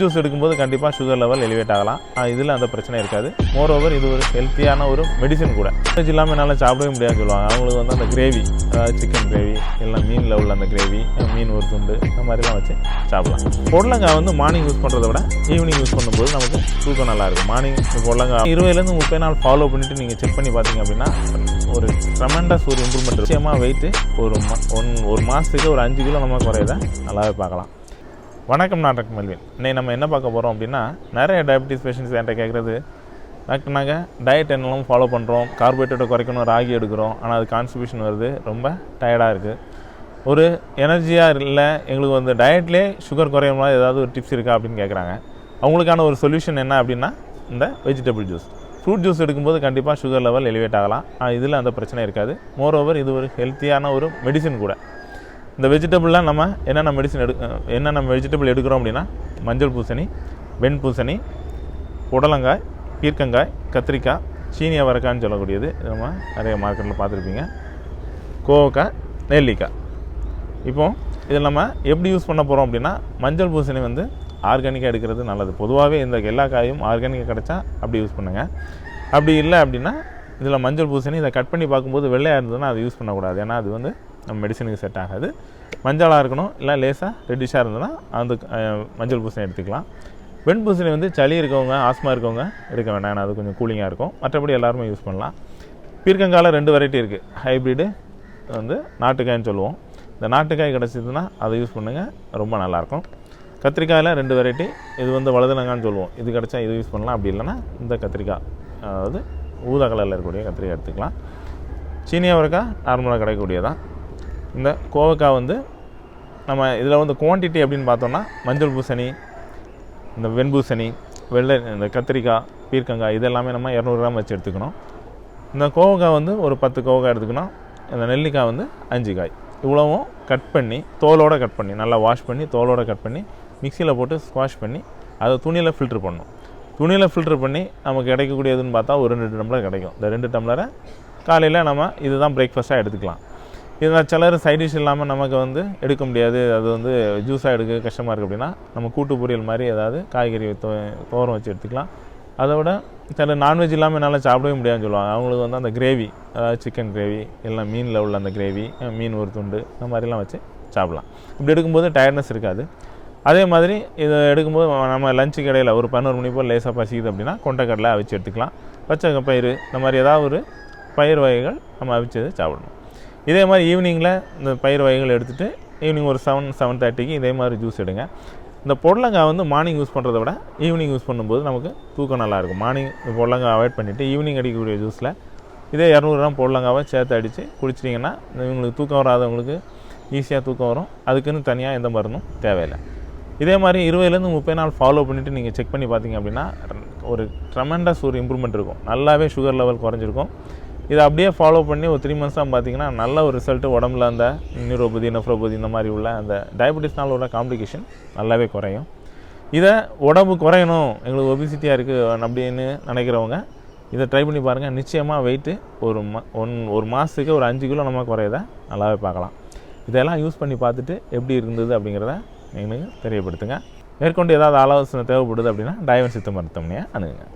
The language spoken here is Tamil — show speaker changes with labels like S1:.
S1: ஜூஸ் எடுக்கும்போது கண்டிப்பாக சுகர் லெவல் எலிவேட் ஆகலாம். இதில் அந்த பிரச்சனை இருக்காது. மோர் ஓவர் இது ஒரு ஹெல்த்தியான ஒரு மெடிசன் கூட. நான்வெஜ் இல்லாமல் என்னால் சாப்பிடவே முடியாதுன்னு சொல்லுவாங்க. அவங்களுக்கு வந்து அந்த கிரேவி அதாவது சிக்கன் கிரேவி எல்லாம் மீனில் உள்ள அந்த கிரேவி மீன் ஒரு துண்டு இந்த மாதிரிலாம் வச்சு சாப்பிடலாம். பொடலங்காய் வந்து மார்னிங் யூஸ் பண்ணுறத விட ஈவினிங் யூஸ் பண்ணும்போது நமக்கு தூக்கம் நல்லாயிருக்கும் மார்னிங் பொடலங்காய் இருபதுலேருந்து முப்பது நாள் ஃபாலோ பண்ணிவிட்டு நீங்கள் செக் பண்ணி பார்த்தீங்க அப்படின்னா ஒரு ட்ரமெண்டஸ் ஒரு இம்ப்ரூவ்மெண்ட் நிச்சயமாக வெயிட்டு ஒரு ஒன் ஒரு மாதத்துக்கு ஒரு அஞ்சு கிலோ நம்ம குறையத நல்லாவே பார்க்கலாம். வணக்கம் நான் டாக்டர் மெல்வின் இன்றைக்கி நம்ம என்ன பார்க்க போகிறோம் அப்படின்னா நிறைய டயபிட்டிஸ் பேஷண்ட்ஸ் என்கிட்ட கேட்குறது டாக்டர் நாங்கள் டயட் என்னெல்லாம் ஃபாலோ பண்ணுறோம் கார்போஹைட்ரேட்டை குறைக்கணும் ராகி எடுக்கிறோம் ஆனால் அது கான்ஸ்டிபியூஷன் வருது ரொம்ப டயர்டாக இருக்குது ஒரு எனர்ஜியாக இல்லை எங்களுக்கு வந்து டயட்லேயே சுகர் குறைய மாதிரி ஏதாவது ஒரு டிப்ஸ் இருக்கா அப்படின்னு கேட்குறாங்க அவங்களுக்கான ஒரு சொல்யூஷன் என்ன அப்படின்னா இந்த வெஜிடபிள் ஜூஸ் ஃப்ரூட் ஜூஸ் எடுக்கும்போது கண்டிப்பாக சுகர் லெவல் எலிவேட் ஆகலாம். ஆனால் இதில் அந்த பிரச்சனை இருக்காது. மோர் ஓவர் இது ஒரு ஹெல்த்தியான ஒரு மெடிசன் கூட. இந்த வெஜிடபிள்லாம் நம்ம என்னென்ன மெடிசன் எடு என்னென்ன வெஜிடபிள் எடுக்கிறோம் அப்படின்னா மஞ்சள் பூசணி வெண் பூசணி புடலங்காய் பீர்க்கங்காய் கத்திரிக்காய் சீனி அவரைக்கான்னு சொல்லக்கூடியது. நம்ம நிறைய மார்க்கெட்டில் பார்த்துருப்பீங்க. கோவக்காய் நெல்லிக்காய். இப்போ இதில் நம்ம எப்படி யூஸ் பண்ண போகிறோம் அப்படின்னா மஞ்சள் பூசணி வந்து ஆர்கானிக்காக எடுக்கிறது நல்லது. பொதுவாகவே இந்த எல்லா காயும் ஆர்கானிக்காக கிடச்சா அப்படி யூஸ் பண்ணுங்கள் அப்படி இல்லை அப்படின்னா இதில் மஞ்சள் பூசணி இதை கட் பண்ணி பார்க்கும்போது வெள்ளையாக இருந்ததுன்னா அதை யூஸ் பண்ணக்கூடாது. ஏன்னா அது வந்து நம்ம மெடிசனுக்கு செட் ஆகாது. மஞ்சளாக இருக்கணும். இல்லை லேசாக ரெட்டிஷாக இருந்ததுன்னா அந்த மஞ்சள் பூசணி எடுத்துக்கலாம். வெண் பூசணி வந்து சளி இருக்கவங்க ஆஸ்மா இருக்கவங்க எடுக்க வேண்டாம். ஏன்னா அது கொஞ்சம் கூலிங்காக இருக்கும். மற்றபடி எல்லாருமே யூஸ் பண்ணலாம். பீர்க்கங்காயில் ரெண்டு வெரைட்டி இருக்குது ஹைப்ரிடு வந்து நாட்டுக்காய்ன்னு சொல்லுவோம். இந்த நாட்டுக்காய் கிடச்சிதுன்னா அதை யூஸ் பண்ணுங்கள் ரொம்ப நல்லாயிருக்கும் கத்திரிக்காயில் ரெண்டு வெரைட்டி இது வந்து வலதுனங்கான்னு சொல்லுவோம். இது கிடச்சா இது யூஸ் பண்ணலாம். அப்படி இல்லைன்னா இந்த கத்திரிக்காய் அதாவது ஊதா கலரில் இருக்கக்கூடிய கத்திரிக்காய் எடுத்துக்கலாம். சீனி அவரைக்காய் நார்மலாக கிடைக்கக்கூடியதான் இந்த கோவக்காய் வந்து நம்ம இதில் வந்து குவான்டிட்டி அப்படின்னு பார்த்தோம்னா மஞ்சள் பூசணி இந்த வெண்பூசணி வெள்ளை இந்த கத்திரிக்காய் பீர்க்கங்காய் இது எல்லாமே நம்ம இரநூறு கிராம் வச்சு எடுத்துக்கணும். இந்த கோவக்காய் வந்து ஒரு பத்து கோவக்காய் எடுத்துக்கணும். இந்த நெல்லிக்காய் வந்து அஞ்சு காய். இவ்வளவும் கட் பண்ணி தோலோடு கட் பண்ணி நல்லா வாஷ் பண்ணி தோலோடு கட் பண்ணி மிக்சியில் போட்டு ஸ்குவாஷ் பண்ணி அதை துணியில் ஃபில்ட்ரு பண்ணணும். துணியில் ஃபில்ட்ரு பண்ணி நமக்கு கிடைக்கக்கூடியதுன்னு பார்த்தா ஒரு ரெண்டு டம்ளர் கிடைக்கும். இந்த ரெண்டு டம்ளரை காலையில் நம்ம இதுதான் பிரேக்ஃபாஸ்ட்டாக எடுத்துக்கலாம். இதில் சிலர் சைட் டிஷ் இல்லாமல் நமக்கு வந்து எடுக்க முடியாது. அது வந்து ஜூஸாக எடுக்க கஷ்டமாக இருக்குது அப்படின்னா நம்ம கூட்டு பொரியல் மாதிரி ஏதாவது காய்கறி தோ தோரம் வச்சு எடுத்துக்கலாம். அதை விட சில நான்வெஜ் இல்லாமல் என்னால் சாப்பிடவே முடியாதுன்னு சொல்லுவாங்க. அவங்களுக்கு வந்து அந்த கிரேவி அதாவது சிக்கன் கிரேவி இல்லை மீனில் உள்ள அந்த கிரேவி மீன் ஒரு துண்டு இந்த மாதிரிலாம் வச்சு சாப்பிடலாம். இப்படி எடுக்கும்போது டயர்ட்னஸ் இருக்காது. அதே மாதிரி இதை எடுக்கும்போது நம்ம லஞ்சுக்கு கடையில் ஒரு பதினோரு மணி போல் லேசாக பசிக்குது அப்படின்னா கொண்டைக்கடலை அவிச்சு எடுத்துக்கலாம். பச்சை பயிறு இந்த மாதிரி ஏதாவது ஒரு பயிர் வகைகள் நம்ம அவிச்சது சாப்பிடணும். இதே மாதிரி ஈவினிங்கில் இந்த பயிர் வகைகள் எடுத்துகிட்டு ஈவினிங் ஒரு செவன் செவன் தேர்ட்டிக்கு இதே மாதிரி ஜூஸ் எடுங்க. இந்த பொடலங்காய் வந்து மார்னிங் யூஸ் பண்ணுறத விட ஈவினிங் யூஸ் பண்ணும்போது நமக்கு தூக்கம் நல்லாயிருக்கும் மார்னிங் இந்த பொடலங்காய் அவாய்ட் பண்ணிவிட்டு ஈவினிங் அடிக்கக்கூடிய ஜூஸில் இதே இரநூறு கிராம் பொடலங்காவை சேர்த்து அடித்து குடிச்சிட்டிங்கன்னா இவங்களுக்கு தூக்கம் வராதவங்களுக்கு ஈஸியாக தூக்கம் வரும். அதுக்குன்னு தனியாக எந்த மருந்தும் தேவையில்லை. இதே மாதிரி இருபதுலேருந்து முப்பது நாள் ஃபாலோ பண்ணிவிட்டு நீங்கள் செக் பண்ணி பார்த்தீங்க அப்படின்னா ஒரு ட்ரமெண்டஸ் ஒரு இம்ப்ரூவ்மெண்ட் இருக்கும். நல்லாவே சுகர் லெவல் குறைஞ்சிருக்கும். இதை அப்படியே ஃபாலோ பண்ணி ஒரு த்ரீ மந்த்ஸாக பார்த்தீங்கன்னா நல்ல ஒரு ரிசல்ட்டு உடம்புல அந்த நியூரோபதி நெஃப்ரோபதி இந்த மாதிரி உள்ள அந்த டயபெட்டிஸ்னால் உள்ள காம்ப்ளிகேஷன் நல்லாவே குறையும். இதை உடம்பு குறையணும். எங்களுக்கு ஒபிசிட்டியாக இருக்குது அப்படின்னு நினைக்கிறவங்க இதை ட்ரை பண்ணி பாருங்கள் நிச்சயமாக வெயிட்டு ஒரு ம ஒன் ஒரு மாதத்துக்கு ஒரு அஞ்சு கிலோ நம்ம குறையத நல்லாவே பார்க்கலாம். இதெல்லாம் யூஸ் பண்ணி பார்த்துட்டு எப்படி இருந்தது அப்படிங்கிறத எங்களுக்கு தெரியப்படுத்துங்க. மேற்கொண்டு ஏதாவது ஆலோசனை தேவைப்படுது அப்படின்னா டயவன் சித்த மருத்துவமனையை அணுகுங்க.